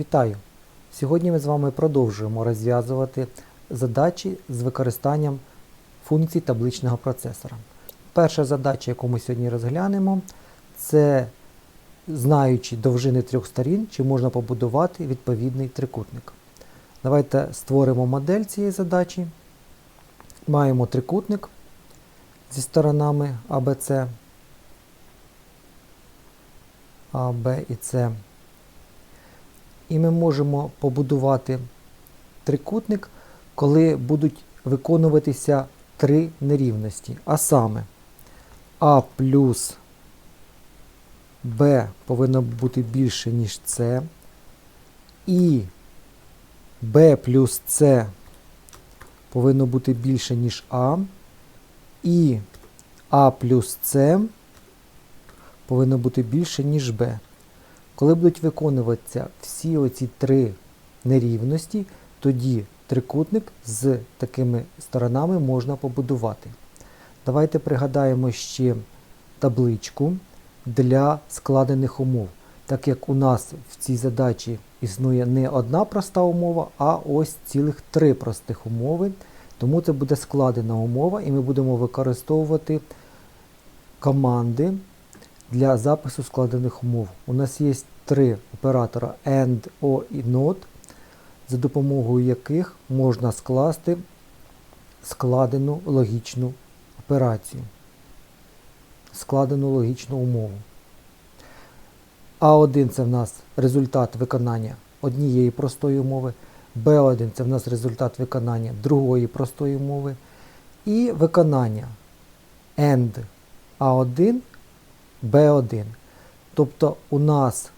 Вітаю! Сьогодні ми з вами продовжуємо розв'язувати задачі з використанням функцій табличного процесора. Перша задача, яку ми сьогодні розглянемо, це знаючи довжини трьох сторін, чи можна побудувати відповідний трикутник. Давайте створимо модель цієї задачі. Маємо трикутник зі сторонами ABC, А, Б і С. І ми можемо побудувати трикутник, коли будуть виконуватися три нерівності. А саме А плюс Б повинно бути більше, ніж С, і Б плюс С повинно бути більше, ніж А, і А плюс С повинно бути більше, ніж Б. Коли будуть виконуватися всі оці три нерівності, тоді трикутник з такими сторонами можна побудувати. Давайте пригадаємо ще табличку для складених умов. Так як у нас в цій задачі існує не одна проста умова, а ось цілих три простих умови. Тому це буде складена умова, і ми будемо використовувати команди для запису складених умов. У нас є три оператора AND, O і NOT, за допомогою яких можна скласти складену логічну операцію, складену логічну умову. А1 це в нас результат виконання однієї простої умови, Б1 це в нас результат виконання другої простої умови. І виконання AND А1 B1. Тобто у нас,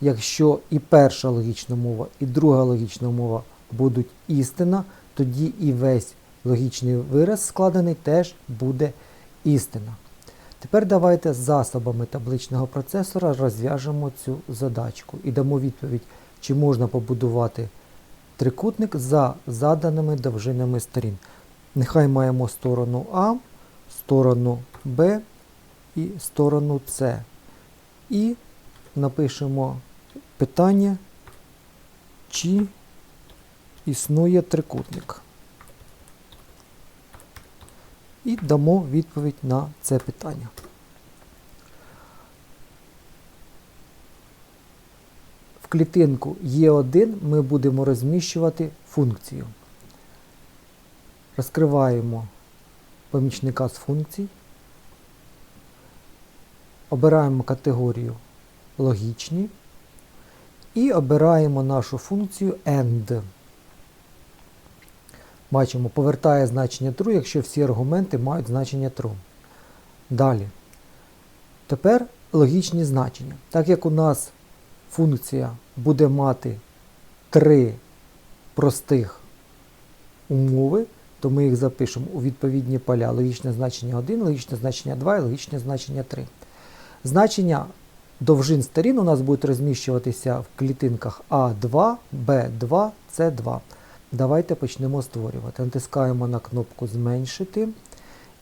якщо і перша логічна мова, і друга логічна мова будуть істина, тоді і весь логічний вираз складений теж буде істина. Тепер давайте засобами табличного процесора розв'яжемо цю задачку і дамо відповідь, чи можна побудувати трикутник за заданими довжинами сторін. Нехай маємо сторону А, сторону Б і сторону С. І напишемо питання, чи існує трикутник. І дамо відповідь на це питання. В клітинку Е1 ми будемо розміщувати функцію. Розкриваємо помічника з функцій. Обираємо категорію логічні і обираємо нашу функцію AND. Бачимо, повертає значення true, якщо всі аргументи мають значення true. Далі. Тепер логічні значення. Так як у нас функція буде мати три простих умови, то ми їх запишемо у відповідні поля логічне значення 1, логічне значення 2 і логічне значення 3. Значення довжин сторін у нас будуть розміщуватися в клітинках А2, Б2, С2. Давайте почнемо створювати. Натискаємо на кнопку Зменшити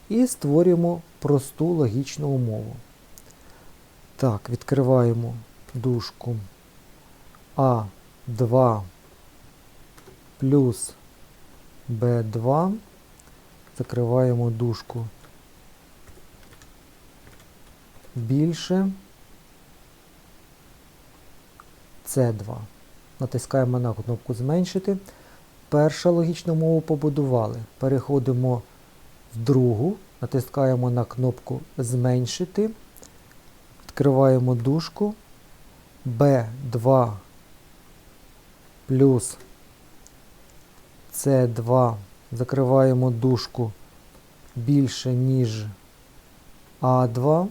і створюємо просту логічну умову. Так, відкриваємо дужку А2 плюс Б2. Закриваємо дужку більше С2. Натискаємо на кнопку Зменшити. Перша логічну мову побудували. Переходимо в другу, натискаємо на кнопку Зменшити. Відкриваємо дужку B2 плюс С2. Закриваємо дужку більше, ніж А2.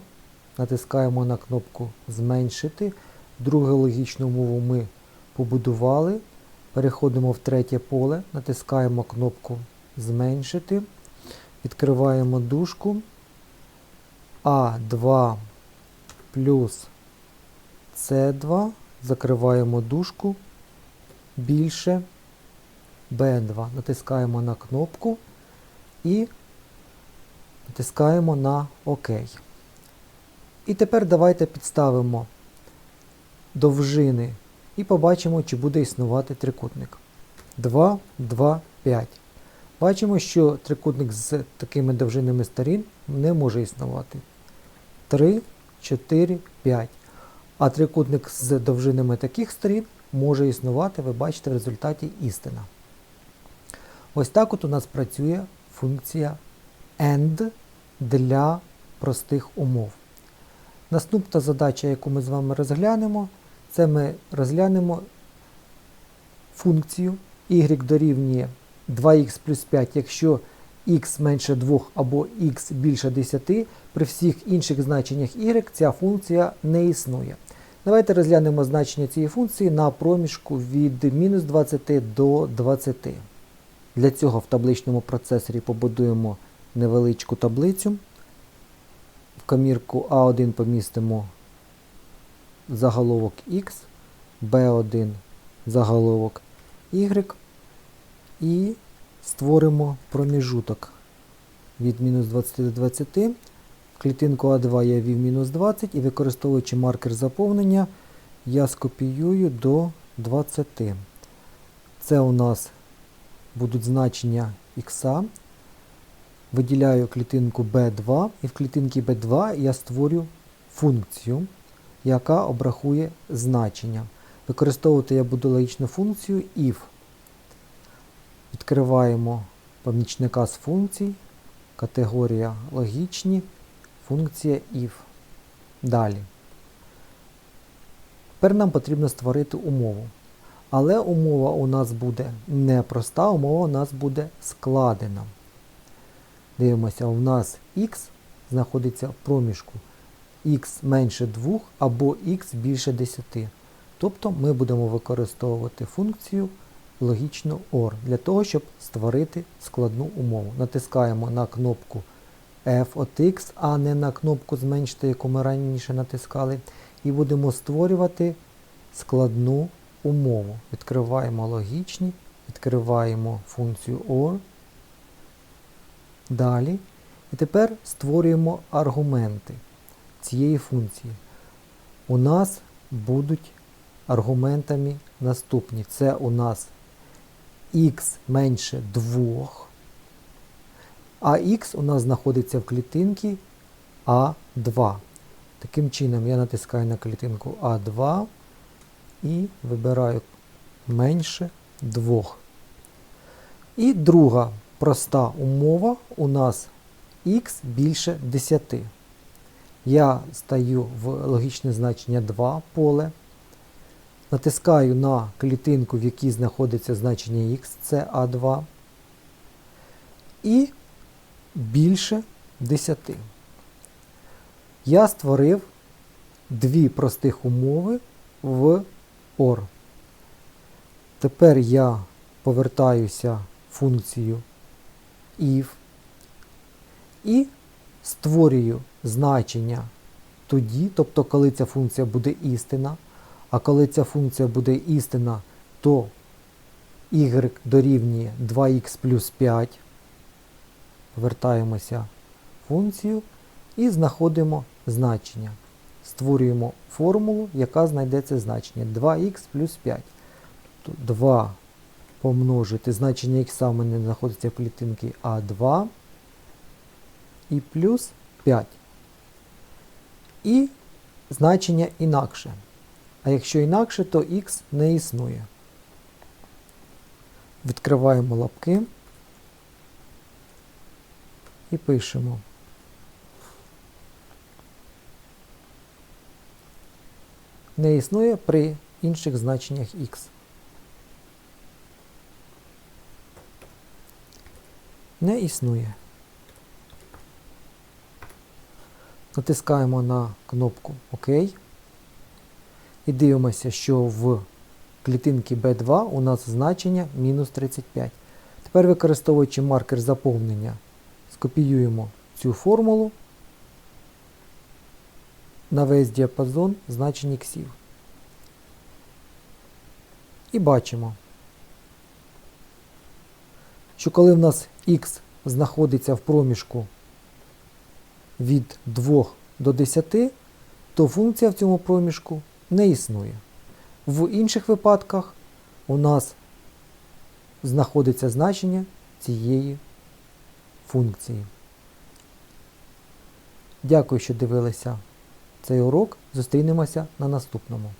Натискаємо на кнопку Зменшити. Другу логічну мову ми побудували. Переходимо в третє поле, натискаємо кнопку Зменшити. Відкриваємо дужку А2 плюс С2. Закриваємо дужку більше Б2. Натискаємо на кнопку і натискаємо на ОК. І тепер давайте підставимо довжини і побачимо, чи буде існувати трикутник. 2, 2, 5. Бачимо, що трикутник з такими довжинами сторін не може існувати. 3, 4, 5. А трикутник з довжинами таких сторін може існувати, ви бачите в результаті істина. Ось так от у нас працює функція AND для простих умов. Наступна задача, яку ми з вами розглянемо, це ми розглянемо функцію y дорівнює 2х плюс 5, якщо х менше 2 або х більше 10, при всіх інших значеннях y ця функція не існує. Давайте розглянемо значення цієї функції на проміжку від мінус 20 до 20. Для цього в табличному процесорі побудуємо невеличку таблицю. В комірку А1 помістимо заголовок X, B1 заголовок Y і створимо проміжуток від мінус 20 до 20. В клітинку А2 я ввів мінус 20 і використовуючи маркер заповнення, я скопіюю до 20. Це у нас будуть значення х. Виділяю клітинку B2 і в клітинці B2 я створю функцію, яка обрахує значення. Використовувати я буду логічну функцію if. Відкриваємо помічника з функцій, категорія логічні, функція if. Далі. Тепер нам потрібно створити умову. Але умова у нас буде не проста, умова у нас буде складена. Дивимося, у нас х знаходиться в проміжку х менше 2 або х більше 10. Тобто ми будемо використовувати функцію логічну OR для того, щоб створити складну умову. Натискаємо на кнопку F от X, а не на кнопку зменшити, яку ми раніше натискали. І будемо створювати складну умову. Відкриваємо логічні, відкриваємо функцію OR. Далі. І тепер створюємо аргументи цієї функції. У нас будуть аргументами наступні. Це у нас х менше 2, а х у нас знаходиться в клітинці А2. Таким чином я натискаю на клітинку А2 і вибираю менше 2. І друга проста умова у нас х більше 10. Я стаю в логічне значення 2 поле. Натискаю на клітинку, в якій знаходиться значення х, це А2. І більше 10. Я створив дві простих умови в OR. Тепер я повертаюся в функцію if і створюю значення тоді, тобто коли ця функція буде істина, а коли ця функція буде істина, то y дорівнює 2х плюс 5. Повертаємося в функцію і знаходимо значення. Створюємо формулу, яка знайде це значення 2х плюс 5. Тобто 2 помножити значення х у мене знаходиться в клітинці А2 і плюс 5. І значення інакше. А якщо інакше, то х не існує. Відкриваємо лапки і пишемо. Не існує при інших значеннях х. Не існує. Натискаємо на кнопку ОК. І дивимося, що в клітинці B2 у нас значення мінус 35. Тепер використовуючи маркер заповнення, скопіюємо цю формулу на весь діапазон значень іксів. І бачимо, що коли в нас х знаходиться в проміжку від 2 до 10, то функція в цьому проміжку не існує. В інших випадках у нас знаходиться значення цієї функції. Дякую, що дивилися цей урок. Зустрінемося на наступному.